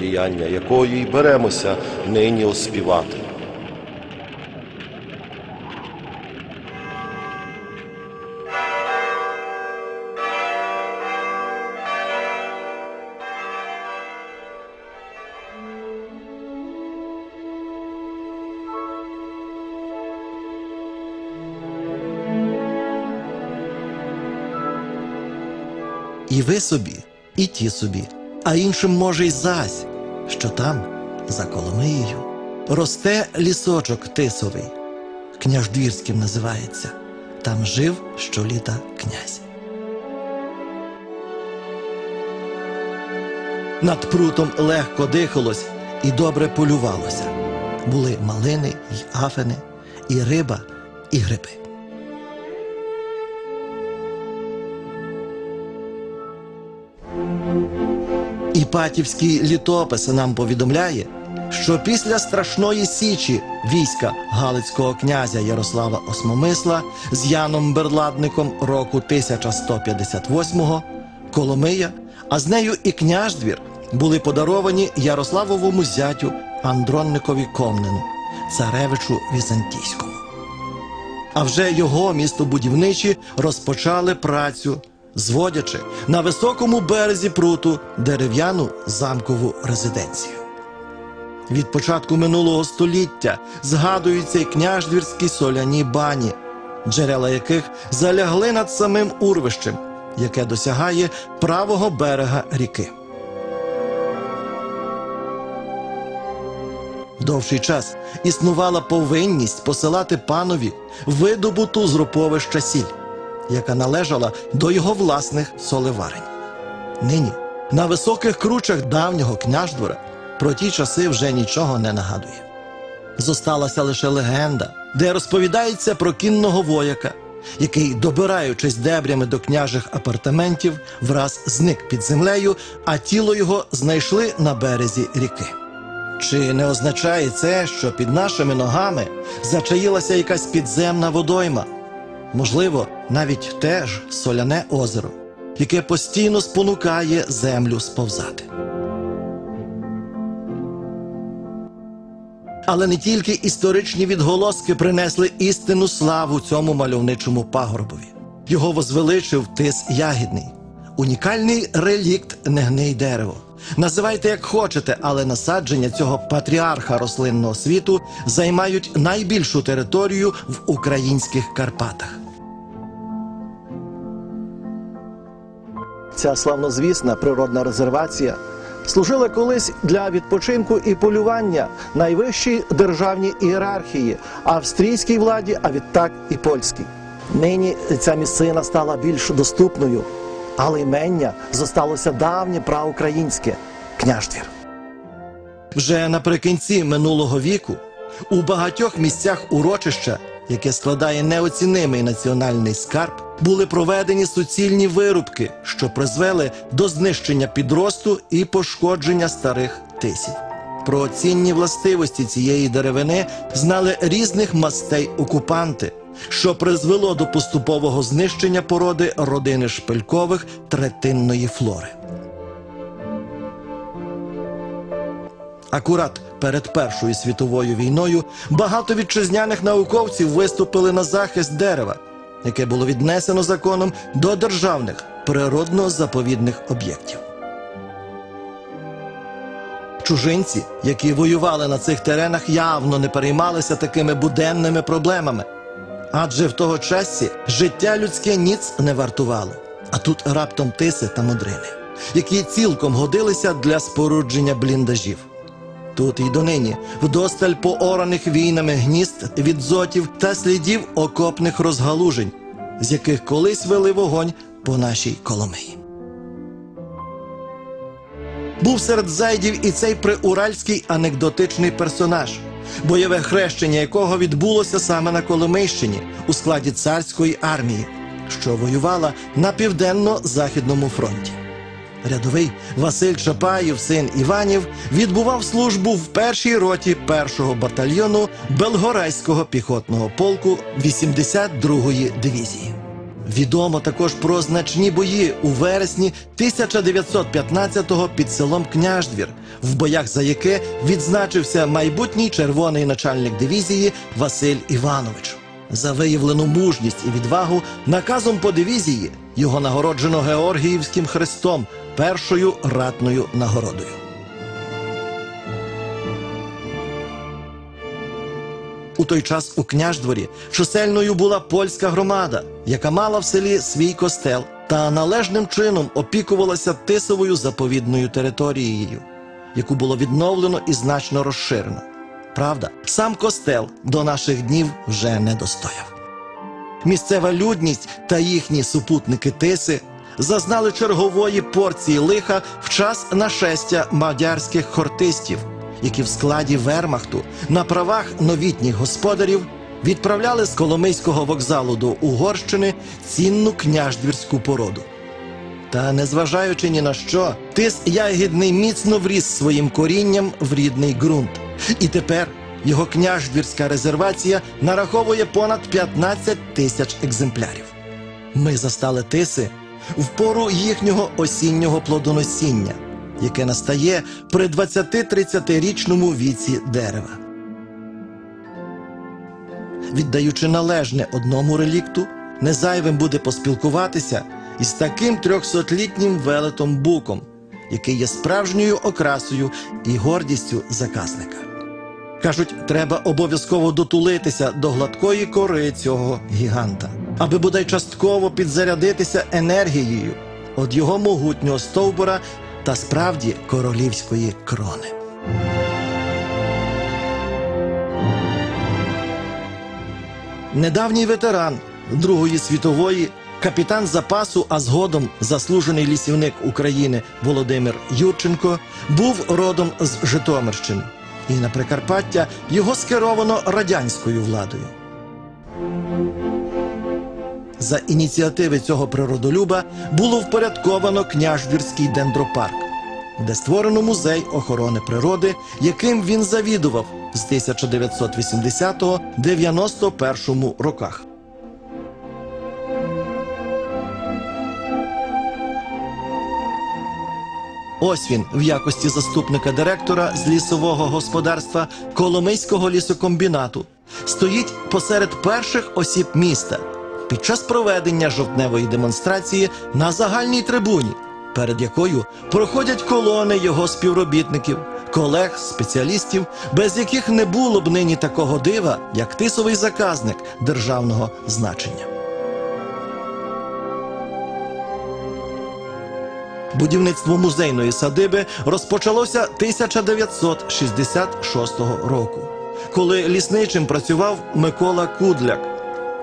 діяння якої й беремося нині оспівати. І ви собі, і ті собі, а іншим може й зась, що там, за Коломиєю, росте лісочок тисовий, княждвірським називається. Там жив щоліта князь. Над прутом легко дихалось і добре полювалося. Були малини й афени, і риба, і гриби. Іпатівський літопис нам повідомляє, що після страшної січі війська Галицького князя Ярослава Осмомисла з Яном Берладником року 1158-го Коломия, а з нею і княждвір були подаровані Ярославовому зятю Андронникові Комнену, царевичу Візантійському. А вже його містобудівничі розпочали працю, зводячи на високому березі пруту дерев'яну замкову резиденцію. Від початку минулого століття згадуються й княждвірські соляні бані, джерела яких залягли над самим урвищем, яке досягає правого берега ріки. Довший час існувала повинність посилати панові видобуту з роповища сіль, яка належала до його власних солеварень. Нині на високих кручах давнього княждвора про ті часи вже нічого не нагадує. Зосталася лише легенда, де розповідається про кінного вояка, який, добираючись дебрями до княжих апартаментів, враз зник під землею, а тіло його знайшли на березі ріки. Чи не означає це, що під нашими ногами зачаїлася якась підземна водойма? Можливо, навіть теж соляне озеро, яке постійно спонукає землю сповзати. Але не тільки історичні відголоски принесли істинну славу цьому мальовничому пагорбові. Його возвеличив тис ягідний, унікальний релікт негний дерево. Називайте як хочете, але насадження цього патріарха рослинного світу займають найбільшу територію в українських Карпатах. Ця славнозвісна природна резервація служила колись для відпочинку і полювання найвищій державній ієрархії австрійській владі, а відтак і польській. Нині ця місцина стала більш доступною, але імення зосталося давнє праукраїнське княждвір. Вже наприкінці минулого віку у багатьох місцях урочища, яке складає неоцінимий національний скарб, були проведені суцільні вирубки, що призвели до знищення підросту і пошкодження старих тисів. Про цінні властивості цієї деревини знали різних мастей окупанти, що призвело до поступового знищення породи родини шпилькових третинної флори. Акурат перед Першою світовою війною багато вітчизняних науковців виступили на захист дерева, яке було віднесено законом до державних природно-заповідних об'єктів. Чужинці, які воювали на цих теренах, явно не переймалися такими буденними проблемами, адже в того часі життя людське ніц не вартувало, а тут раптом тиси та модрини, які цілком годилися для спорудження бліндажів. Тут і донині вдосталь поораних війнами гнізд від зотів та слідів окопних розгалужень, з яких колись вели вогонь по нашій Коломиї. Був серед зайдів і цей приуральський анекдотичний персонаж, бойове хрещення якого відбулося саме на Коломийщині у складі царської армії, що воювала на південно-західному фронті. Рядовий Василь Чапаєв, син Іванів, відбував службу в першій роті першого батальйону Белгорайського піхотного полку 82-ї дивізії. Відомо також про значні бої у вересні 1915-го під селом Княждвір, в боях за яке відзначився майбутній червоний начальник дивізії Василь Іванович. За виявлену мужність і відвагу наказом по дивізії його нагороджено Георгіївським хрестом, першою ратною нагородою. У той час у княждворі чисельною була польська громада, яка мала в селі свій костел та належним чином опікувалася тисовою заповідною територією, яку було відновлено і значно розширено. Правда, сам костел до наших днів вже не достояв. Місцева людність та їхні супутники тиси зазнали чергової порції лиха в час нашестя мадярських хортистів, які в складі вермахту на правах новітніх господарів відправляли з Коломийського вокзалу до Угорщини цінну княждвірську породу. Та незважаючи ні на що, тис ягідний міцно вріс своїм корінням в рідний ґрунт. І тепер його княждвірська резервація нараховує понад 15 тисяч екземплярів. Ми застали тиси в пору їхнього осіннього плодоносіння, яке настає при 20-30-річному віці дерева. Віддаючи належне одному релікту, незайвим буде поспілкуватися із таким трьохсотлітнім велетом буком, який є справжньою окрасою і гордістю заказника. Кажуть, треба обов'язково дотулитися до гладкої кори цього гіганта, аби бодай частково підзарядитися енергією від його могутнього стовбура та справді королівської крони. Недавній ветеран Другої світової, капітан запасу, а згодом заслужений лісівник України Володимир Юрченко був родом з Житомирщини, і на Прикарпаття його скеровано радянською владою. За ініціативи цього природолюба було впорядковано княжвірський дендропарк, де створено музей охорони природи, яким він завідував з 1980-91 роках. Ось він в якості заступника директора з лісового господарства Коломийського лісокомбінату стоїть посеред перших осіб міста під час проведення жовтневої демонстрації на загальній трибуні, перед якою проходять колони його співробітників, колег, спеціалістів, без яких не було б нині такого дива, як тисовий заказник державного значення. Будівництво музейної садиби розпочалося 1966 року, коли лісничим працював Микола Кудляк,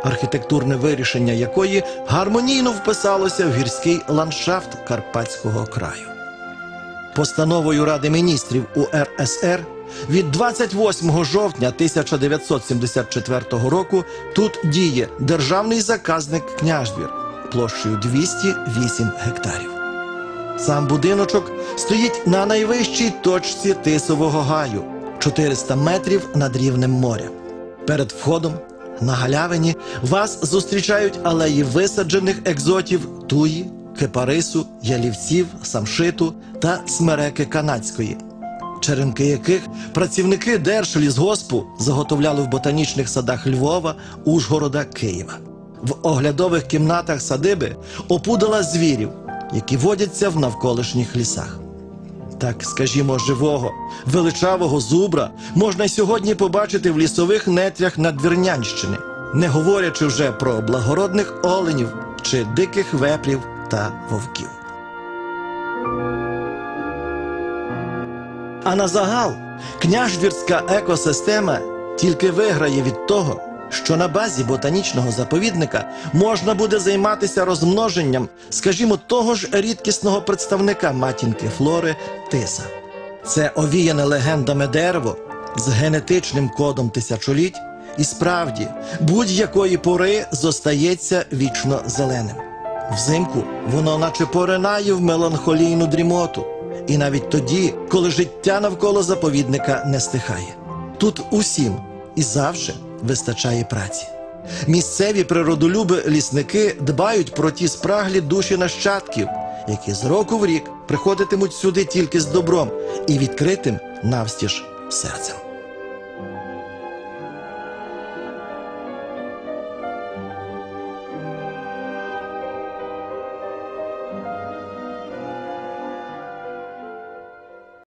архітектурне вирішення якої гармонійно вписалося в гірський ландшафт Карпатського краю. Постановою Ради міністрів УРСР від 28 жовтня 1974 року тут діє державний заказник княждвір площею 208 гектарів. Сам будиночок стоїть на найвищій точці Тисового гаю 400 метрів над рівнем моря. Перед входом на галявині вас зустрічають алеї висаджених екзотів туї, кипарису, ялівців, самшиту та смереки канадської, черенки яких працівники Держлісгоспу заготовляли в ботанічних садах Львова, Ужгорода, Києва. В оглядових кімнатах садиби опудала звірів, які водяться в навколишніх лісах. Так, скажімо, живого, величавого зубра можна й сьогодні побачити в лісових нетрях Надвірнянщини, не говорячи вже про благородних оленів чи диких вепрів та вовків. А на загал княждвірська екосистема тільки виграє від того, що на базі ботанічного заповідника можна буде займатися розмноженням, скажімо, того ж рідкісного представника матінки флори тиса. Це овіяне легендами дерево з генетичним кодом тисячоліть, і справді будь-якої пори зостається вічно зеленим. Взимку воно наче поринає в меланхолійну дрімоту, і навіть тоді, коли життя навколо заповідника не стихає. Тут усім і завжди вистачає праці. Місцеві природолюби лісники дбають про ті спраглі душі нащадків, які з року в рік приходитимуть сюди тільки з добром і відкритим навстіж серцем.